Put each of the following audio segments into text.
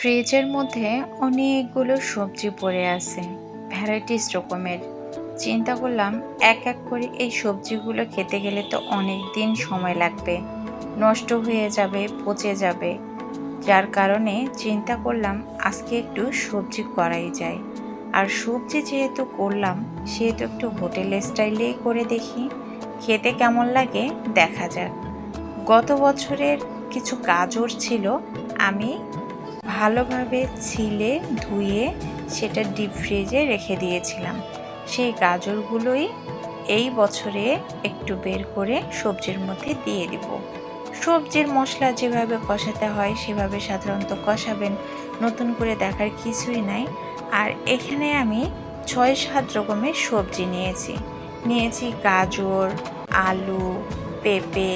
ফ্রিজের মধ্যে অনেকগুলো সবজি পড়ে আছে, ভ্যারাইটিস রকমের। চিন্তা করলাম, এক এক করে এই সবজিগুলো খেতে গেলে তো অনেক দিন সময় লাগবে। নষ্ট হয়ে যাবে, পচে যাবে। যার কারণে চিন্তা করলাম, আজকে একটু সবজি করাই যায়। আর সবজি যেহেতু করলাম, সেহেতু একটু হোটেল স্টাইলেই করে দেখি। খেতে কেমন লাগে দেখা যাক। গত বছরের কিছু গাজর ছিল, আমি ভালোভাবে ছিলে, ধুয়ে সেটা ডিপ ফ্রিজে রেখে দিয়েছিলাম। সেই গাজরগুলোই এই বছরে একটু বের করে সবজির মধ্যে দিয়ে দিব। সবজির মশলা যেভাবে কষাতে হয়, সেভাবে সাধারণত কষাবেন। নতুন করে দেখার কিছুই নাই। আর এখানে আমি ছয় সাত রকমের সবজি নিয়েছি। নিয়েছি গাজর, আলু, পেঁপে,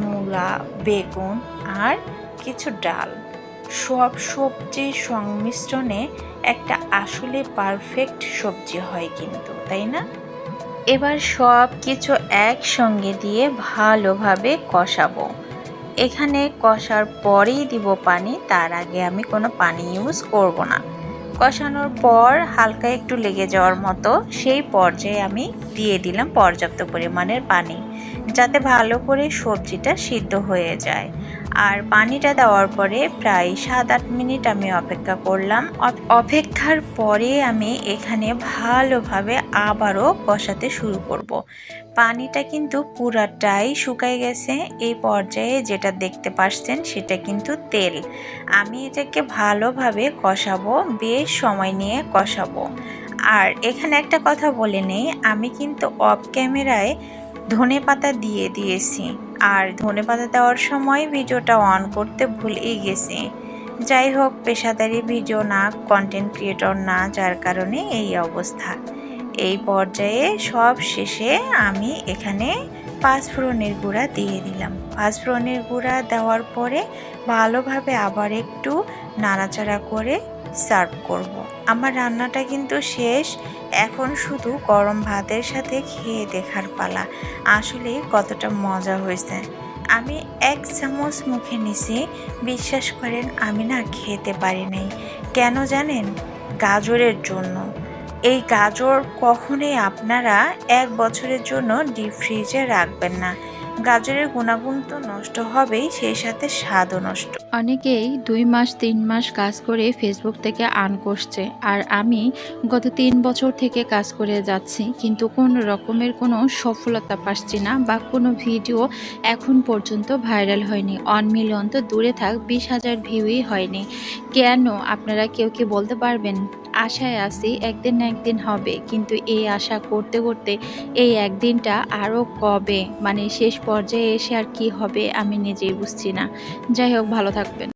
মূলা, বেগুন আর কিছু ডাল। সব সবজির সংমিশ্রণে একটা আসলে পারফেক্ট সবজি হয় কিন্তু, তাই না? এবার সব কিছু একসঙ্গে দিয়ে ভালোভাবে কষাবো। এখানে কষার পরেই দিব পানি, তার আগে আমি কোনো পানি ইউজ করব না। কষানোর পর হালকা একটু লেগে যাওয়ার মতো, সেই পর্যায়ে আমি দিয়ে দিলাম পর্যাপ্ত পরিমাণের পানি। যাতে ভালো করে সবজিটা সিদ্ধ হয়ে যায়। আর পানিটা দেওয়ার পরে প্রায় সাত আট মিনিট আমি অপেক্ষা করলাম। অপেক্ষার পরে আমি এখানে ভালোভাবে আবারও কষাতে শুরু করব। পানিটা কিন্তু পুরাটাই শুকায় গেছে। এই পর্যায়ে যেটা দেখতে পাচ্ছেন সেটা কিন্তু তেল। আমি এটাকে ভালোভাবে কষাবো, বেশ সময় নিয়ে কষাবো। আর এখানে একটা কথা বলে নেই, আমি কিন্তু অফ ক্যামেরায় ধনে পাতা দিয়ে দিয়েছি। আর ধনে পাতা দেওয়ার সময় ভিডিওটা অন করতে ভুলেই গেছি। যাই হোক, পেশাদারি ভিডিও না কন্টেন্ট ক্রিয়েটর না, যার কারণে এই অবস্থা। এই পর্যায়ে সব শেষে আমি এখানে পাঁচফোড়নের গুঁড়া দিয়ে দিলাম। পাঁচফোড়নের গুঁড়া দেওয়ার পরে ভালোভাবে আবার একটু নাড়াচাড়া করে সার্ভ করব। আমার রান্নাটা কিন্তু শেষ। এখন শুধু গরম ভাতের সাথে খেয়ে দেখার পালা। আসলে কতটা মজা হয়েছে। আমি এক চামচ মুখে নিছি। বিশ্বাস করেন, আমি না খেতে পারি নাই। কেন জানেন? গাজরের জন্য। এই গাজর কখনোই আপনারা এক বছরের জন্য ডিপ ফ্রিজে রাখবেন না। গাজরের গুণাগুণ তো নষ্ট হবেই, সেই সাথে স্বাদও নষ্ট। অনেকেই দুই মাস, তিন মাস কাজ করে ফেসবুক থেকে আর্ন করছে, আর আমি গত তিন বছর থেকে কাজ করে যাচ্ছি, কিন্তু কোনো রকমের কোনো সফলতা পাচ্ছি না বা কোনো ভিডিও এখন পর্যন্ত ভাইরাল হয়নি। অন মিলিয়ন তো দূরে থাক, বিশ হাজার ভিউই হয়নি। কেন? আপনারা কেউ কি বলতে পারবেন? আশায় আছি একদিন না একদিন হবে। কিন্তু এই আশা করতে করতে এই একদিনটা আরও কবে? মানে শেষ পর্যায়ে এসে আর কি হবে আমি নিজেই বুঝছি না। যাই হোক, ভালো থাকবেন।